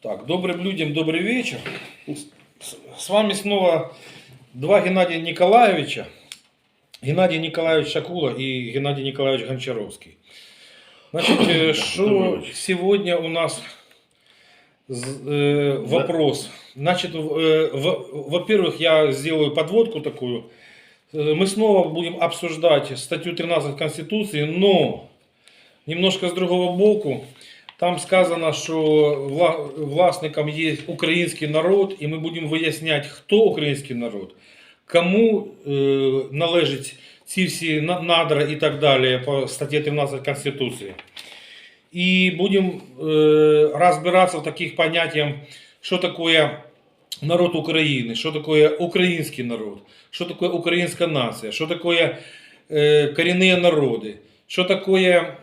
Так, добрым людям добрый вечер. С- С вами снова два Геннадия Николаевича. Геннадий Николаевич Шакула и Геннадий Николаевич Гончаровский. Значит, э, что Добрый вечер. сегодня у нас з- э, вопрос. Значит, в- э, в- во-первых, я сделаю подводку такую. Э, Мы снова будем обсуждать статью 13 Конституции, но немножко с другого боку. Там сказано, що вла- власником є український народ, і ми будемо виясняти, хто український народ, кому е, належать ці всі на- надра і так далі по статті 13 Конституції. І будемо е, розбиратися в таких поняттях, що таке народ України, що таке український народ, що таке українська нація, що таке е, корінні народи, що таке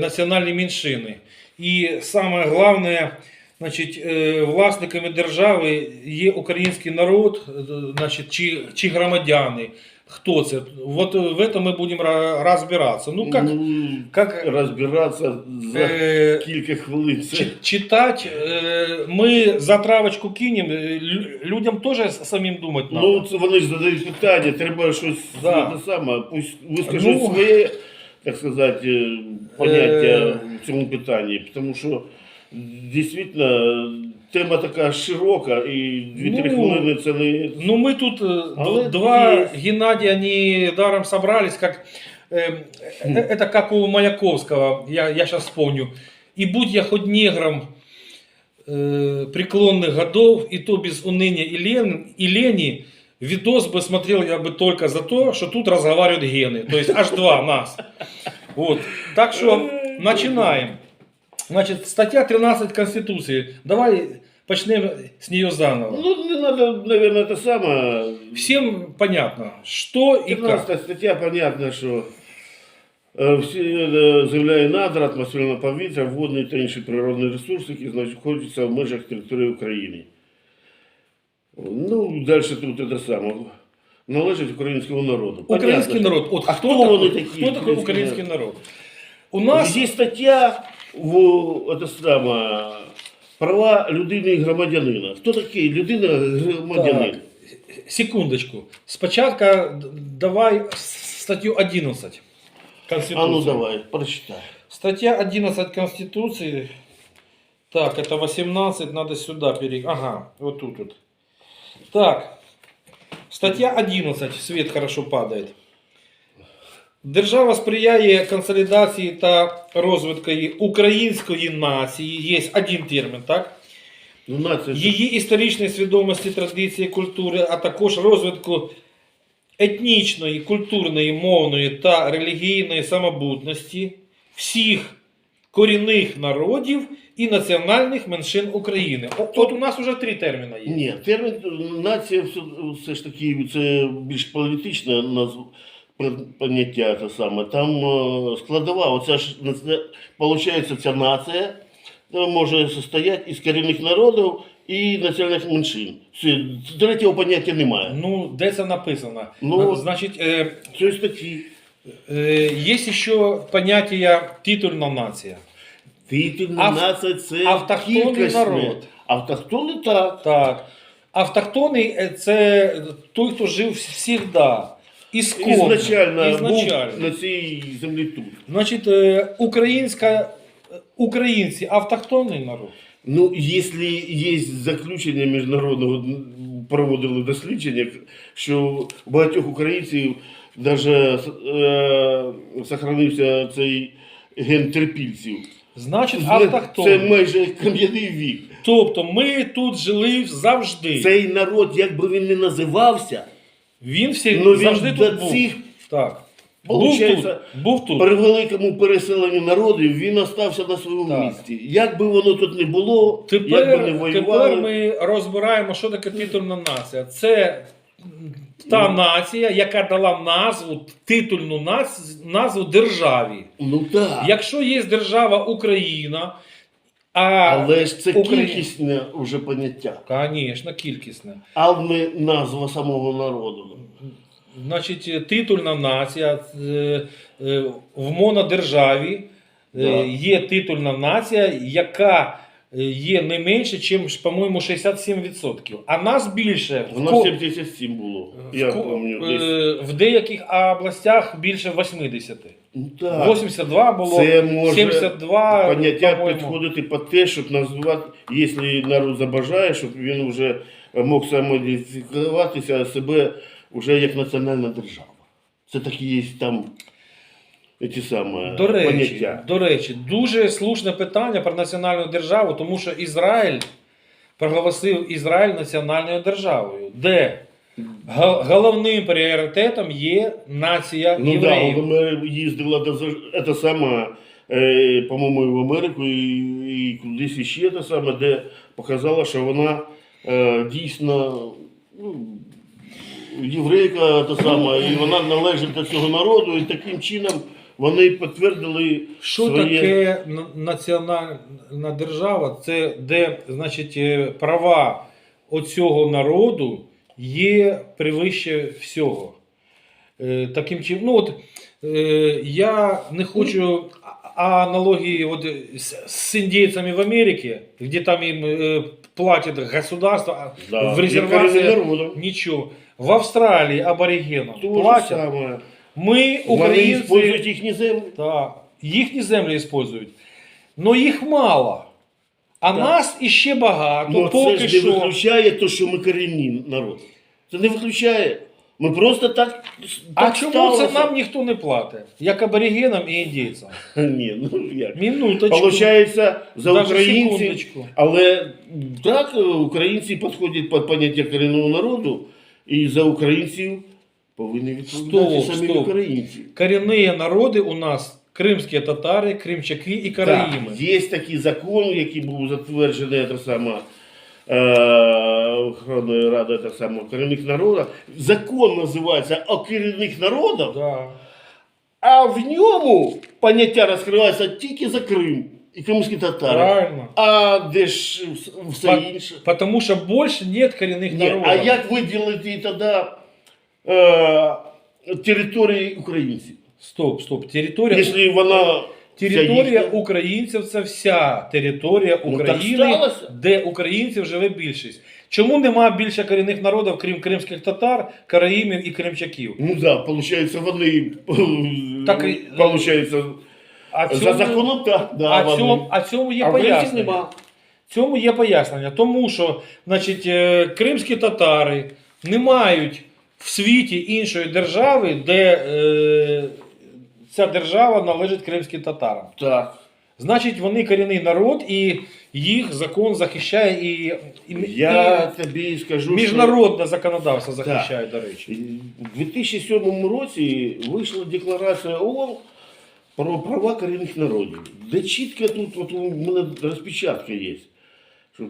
національні меншини. І саме головне, значить, е, власниками держави є український народ, е, значить, чи, чи громадяни. Хто це? От в этом ми будемо ра- розбиратися. Ну, як, Ну, як розбиратися за е, кілька хвилин. Це... чи- читати, е, ми затравочку кинемо, е, людям теж самим думати. Ну, вони ж задають питання, треба щось Да. саме, пусть вискажуть Ну, своє, так сказати, е, поняття Е. в цьому питанні. Тому що дійсно тема така широка і 2-3 Ну, хвилини це не. Ну, мы тут э, Але д- два есть. Геннадия, они даром собрались, как э, э, это как у Маяковского, я, я сейчас вспомню. И будь я хоть негром э, преклонных годов, и то без уныния и, лен, и лени, видос бы смотрел я бы только за то, что тут разговаривают гены. То есть аж два нас. Вот. Так что начинаем. Значит, статья 13 Конституции. Давай почнем с нее заново. Ну, не треба, мабуть, те саме. Всем понятно, что и как. 15 стаття, понятно, що е, всі е, земля і надра, атмосферне повітря, водні та інші природні ресурси, які знаходяться в межах території України. Ну, далі тут те саме. Належить українському народу. Український Понятно. народ. От А хто, хто такой, вони такі, Хто такий український український народ? У нас Є стаття в это саме, права людини і громадянина. Хто такий людина громадянин? Так. секундочку. Спочатку д- давай статтю 11 Конституции. А ну давай, прочитай. Статья 11 Конституции. Так, это 18, надо сюда перейти. Ага, вот тут вот. Так, стаття 11, свет хорошо падает. Держава сприяє консолідації та розвитку української нації. Є один термін, так? Ну, нація. Її історичної свідомості, традиції, культури, а також розвитку етнічної, культурної, мовної та релігійної самобутності всіх корінних народів і національних меншин України. О- От у нас вже три терміни є. Ні, термін нація все, все ж таки це більш політичне назв... поняття те саме. Там е, складова, оця ж виходить, ця нація е, може состояти із корінних народів і національних меншин. Все, третього поняття немає. Ну, де це написано? Ну, Значить, е, Це е, є ще поняття титульна нація. Титульна Ав- нація це автохтонний кількісне. народ. Автохтонний так. Так. Автохтони е, це той, хто жив завжди. Ісконно. Ізначально, Ізначально. був на цій землі тут. Значить, е, українська, е, українці автохтонний народ. Ну, якщо є заключення міжнародного, проводили дослідження, що багатьох українців навіть е, сохранився цей ген терпільців. Значить, Це майже кам'яний вік. Тобто ми тут жили завжди. Цей народ, як би він не називався, Він всі ну він завжди до тут був. цих Так. Був Получається, тут. Був тут. при великому переселенню народів він остався на своєму Так. місці. Як би воно тут не було, як би не Тепер, воювали. тепер ми розбираємо, що таке титульна нація. Це та Ну. нація, яка дала назву, титульну нац- назву державі. Ну так. Якщо є держава Україна, а Але ж це Україна. кількісне вже поняття, Звісно, кількісне. а не назва самого народу. Значить, титульна нація е, е, в монодержаві е, Да. є титульна нація, яка є не менше, ніж, по-моєму, 67%. А нас більше в, нас ко- 77 було. в, Я ко- пам'ятаю. десь. е, в деяких областях більше 80. Ну, так. 82 було, Це може 72, Поняття по-моєму. підходити по те, щоб назвати, якщо народ забажає, щоб він вже мог самоідентифікуватися себе вже як національна держава. Це такі є там ті самі До речі, поняття. до речі, дуже слушне питання про національну державу, тому що Ізраїль проголосив Ізраїль національною державою, де головним пріоритетом є нація Ну так, євреїв. да, ми їздила до це саме, е, по-моєму, в Америку і, і кудись ще те саме, де показала, що вона е, дійсно ну, єврейка та сама, і вона належить до цього народу, і таким чином вони підтвердили Що своє. таке національна держава? Це де, значить, е, права оцього народу є превище всього. Е, Таким чином, ну от е, я не хочу аналогії от, з, індійцями в Америці, де там їм платять государство, Да, в резервації нічого. В Австралії аборигенам платять. Ми, Вони українці, використовують їхні землі. так, їхні землі використовують. Но їх мало. А Так. нас іще багато. Ну, поки це ж не що. виключає те, що ми корінні народ. Це не виключає. Ми просто так. А так чому сталося. це нам ніхто не платить? Як аборигенам і індійцям. Ні, ну як. Минуточку. Получається, за Даже українців. секундочку. Але так, українці підходять під поняття корінного народу, і за українців повинні відповідати Стоп, самі стоп. українці. Корінні народи у нас кримські татари, кримчаки і караїми. Так, є такий закон, який був затверджений та сама е, охоронною радою та сама корінних народів. Закон називається о корінних народах, Да. а в ньому поняття розкривається тільки за Крим і кримські татари. Правильно. А де ж все По- інше? Потому що більше нет корінних Ні, народів. а як виділити тоді е, території українців? Стоп, стоп. Територія, Якщо вона територія їхня? українців це вся територія Ну, так України, сталося. де українців живе більшість. Чому нема більше корінних народів, крім кримських татар, караїмів і кримчаків? Ну да, получается, вони Так і- получается, А за законом так, да, а, вони. цьому, а цьому є а пояснення. нема. Цьому є пояснення. Тому що значить, е, кримські татари не мають в світі іншої держави, де е, ця держава належить кримським татарам. Так. Значить, вони корінний народ, і їх закон захищає і, і, Я тобі скажу, і міжнародне законодавство захищає, до речі. у 2007 році вийшла декларація ООН про права корінних народів, де чітко тут от у мене розпечатка є, що,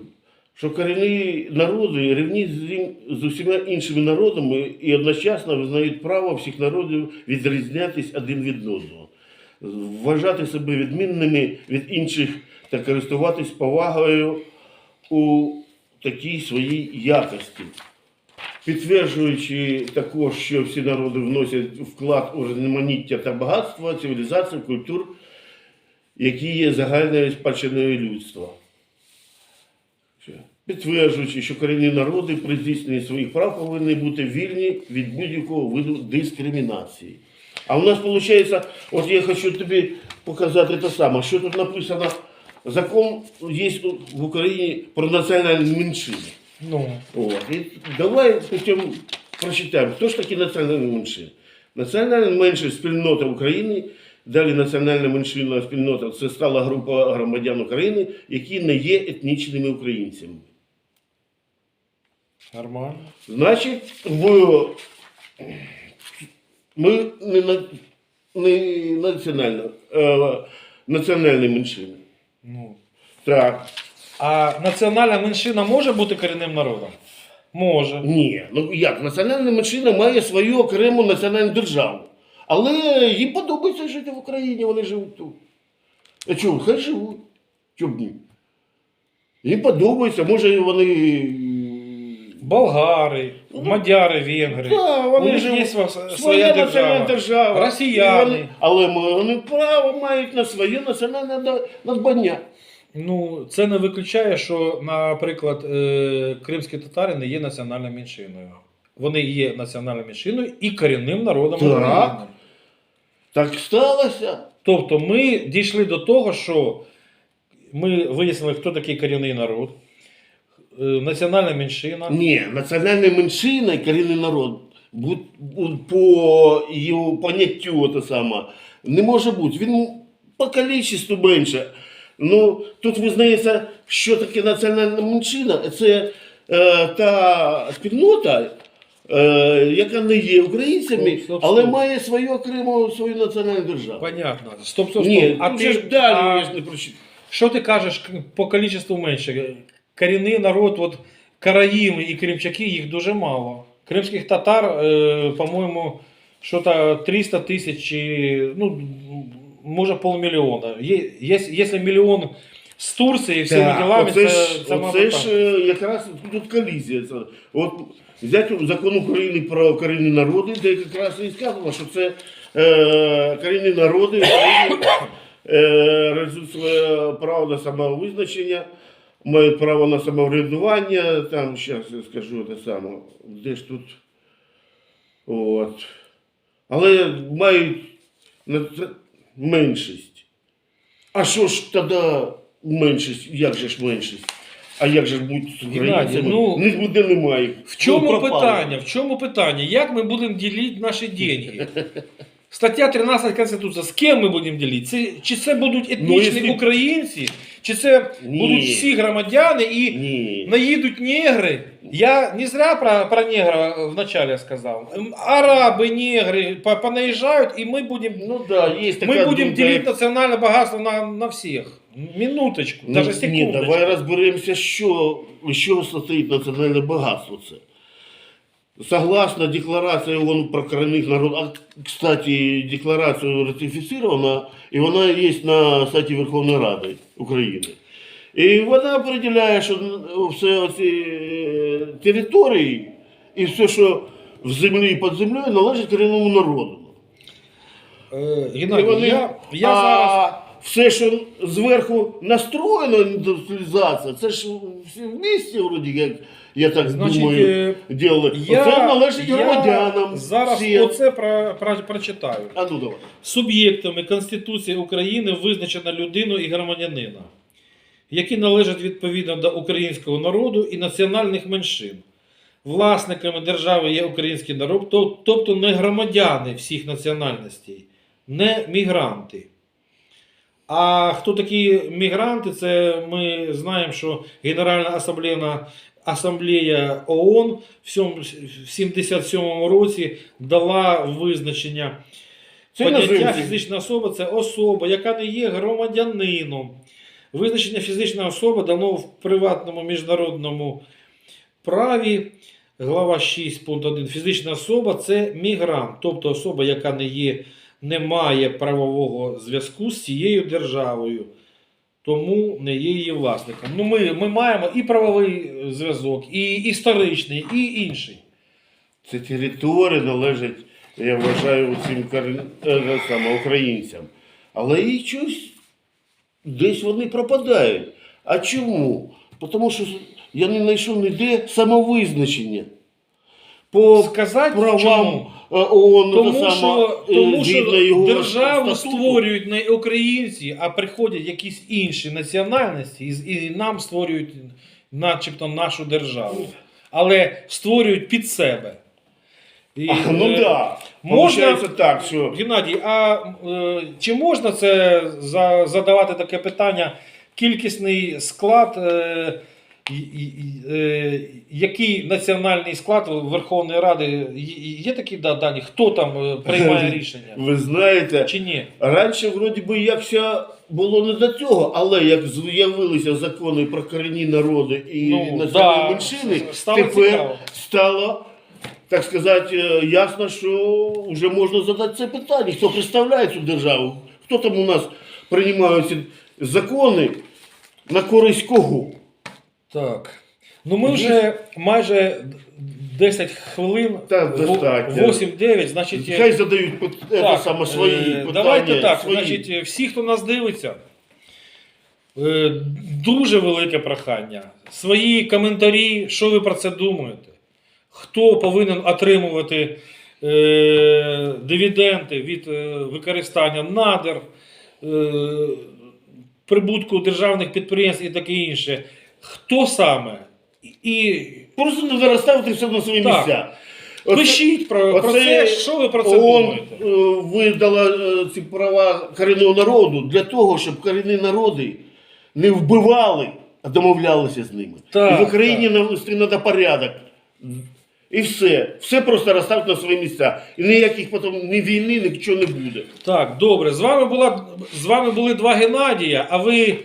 що корінні народи рівні з, усіма іншими народами і одночасно визнають право всіх народів відрізнятись один від одного, вважати себе відмінними від інших та користуватись повагою у такій своїй якості. Підтверджуючи також, що всі народи вносять вклад у різноманіття та багатство, цивілізацію, культур, які є загальною спадщиною людства. Підтверджуючи, що корінні народи при здійсненні своїх прав повинні бути вільні від будь-якого виду дискримінації. А у нас виходить, от я хочу тобі показати те саме, що тут написано. Закон є в Україні про національні меншини. Ну, Вот. И давай путем прочитаємо, хто ж такі національні меншини. Національна меншина спільнота України, далі національна меншина спільнота це стала група громадян України, які не є етнічними українцями. Нормально. Значить, в... ми не, на... не національна, е... національні меншини. Ну. Так. А національна меншина може бути корінним народом? Може. Ні, ну як, національна меншина має свою окрему національну державу. Але їм подобається жити в Україні, вони живуть тут. А чого? Хай живуть. Чому б ні? Їм подобається, може вони. Болгари, мадяри, венгри. Да, У вони них є сва- Своя своя національна держава. держава. Росіяни. І Вони, але ми- вони право мають на своє національне да- надбання. Ну, це не виключає, що, наприклад, е, кримські татари не є національною меншиною. Вони є національною меншиною і корінним народом Так. України. Так сталося. Тобто ми дійшли до того, що ми вияснили, хто такий корінний народ, національна меншина. Ні, національна меншина і корінний народ по його поняттю те саме, не може бути. Він по кількості менше. Ну, тут визнається, що таке національна меншина. Це е, та спільнота, е, яка не є українцями, Стоп, стоп, але стоп. має свою окрему свою національну державу. Понятно. Стоп, стоп, стоп. Ні, а ти ж далі а не прочитав. що ти кажеш по кількості менше? Корінний народ, от караїми і кримчаки, їх дуже мало. Кримських татар, е, по-моєму, що-то 300 тисяч, ну, може полмільйона. Є, якщо мільйон з Турції всіми Так, ділами, оце це, ж, це, оце ж е, якраз тут колізія. От взяти закон України про корінні народи, де якраз і сказано, що це е, корінні народи України, е, реалізують своє право на самовизначення, мають право на самоврядування. Там зараз я скажу те саме, де ж тут. От. Але мають меншість. А що ж тоді меншість? Як же ж меншість? А як же ж бути з українцями? ну, Ніде немає. В чому Ну, питання? В чому питання? Як ми будемо ділити наші деньги? Стаття 13 Конституції. З ким ми будемо ділити? Це, чи це будуть етнічні Ну, якщо- українці, чи це Ні. будуть всі громадяни і Ні. наїдуть негри? Я не зря про, про негра вначале сказав. Араби, негри по- понаїжджають, і ми будемо Ну да, ми будемо думка. ділити національне багатство на, на всіх. Минуточку, Ну, даже ні, секундочку. давай розберемося, що, що состоїть національне багатство це. Согласно декларації ООН про корінних народів, а, кстати, декларація ратифіцирована, і вона є на сайті Верховної Ради України. І вона определяє, що все ці території і все, що в землі і під землею, належить корінному народу. Е, І Геннадій, вони- я, я а зараз... все, що зверху настроєно індустріалізація, це ж всі в місті, вроді, як я так Значить, думаю, е. Я, Оце належить я громадянам. зараз всім. оце про, про, прочитаю. А ну давай. Суб'єктами Конституції України визначено людину і громадянина, які належать відповідно до українського народу і національних меншин. Власниками держави є український народ, то- тобто не громадяни всіх національностей, не мігранти. А хто такі мігранти? Це ми знаємо, що Генеральна асамблея, асамблея ООН в сьом- в 77 році дала визначення Це Поняття фізична особа це особа, яка не є громадянином. Визначення фізична особа дано в приватному міжнародному праві. Глава 6, пункт 1. Фізична особа це мігрант, тобто особа, яка не є, не має правового зв'язку з цією державою, тому не є її власником. Ну, ми, ми маємо і правовий зв'язок, і історичний, і інший. Це територія належить, я вважаю, цим корін... е, саме, українцям. Але і щось десь вони пропадають. А чому? Тому що я не знайшов ніде самовизначення. По Сказати правам чому? е, ООН, Тому саме, що, тому що його державу статуту. створюють не українці, а приходять якісь інші національності і, і нам створюють начебто нашу державу. Але створюють під себе. І, А, ну е. Да. можна- так, що Геннадій, а е, чи можна це за, задавати таке питання? Кількісний склад, е, і- і- і, е, який національний склад Верховної Ради? Є- такі да- дані? Хто там е, приймає рішення? ви знаєте, Чи ні? Раніше, вроді би, якся було не до цього, але як з'явилися закони про корінні народи і Ну, національні да, меншини, стало тепер цікаво. стало, так сказати, е, ясно, що вже можна задати це питання. Хто представляє цю державу? Хто там у нас приймає ці закони на користь кого? Так. Ну ми вже майже 10 хвилин, Так, достатньо. 8-9, значить. е, Хай задають пит- е, те саме свої е, питання. Давайте так. свої. Значить, е, всі, хто нас дивиться, Е, Дуже велике прохання. Свої коментарі, що ви про це думаєте? Хто повинен отримувати е, дивіденди від е, використання надр, е, прибутку державних підприємств і таке інше? Хто саме? І Просто треба розставити все на свої Так. місця. Оце- пишіть про, про це, що ви про це ООН думаєте? е, видала е, ці права корінного народу для того, щоб корінні народи не вбивали, а домовлялися з ними. Так, і в Україні навести треба порядок. І все. Все просто розставити на свої місця. І ніяких потім ні війни, нічого не буде. Так, добре. З вами була з вами були два Геннадія, а ви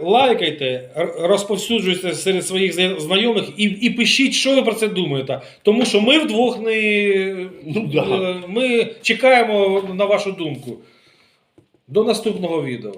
лайкайте, розповсюджуйте серед своїх знайомих і, і пишіть, що ви про це думаєте. Тому що ми вдвох не Ну, да. е, ми чекаємо на вашу думку. До наступного відео.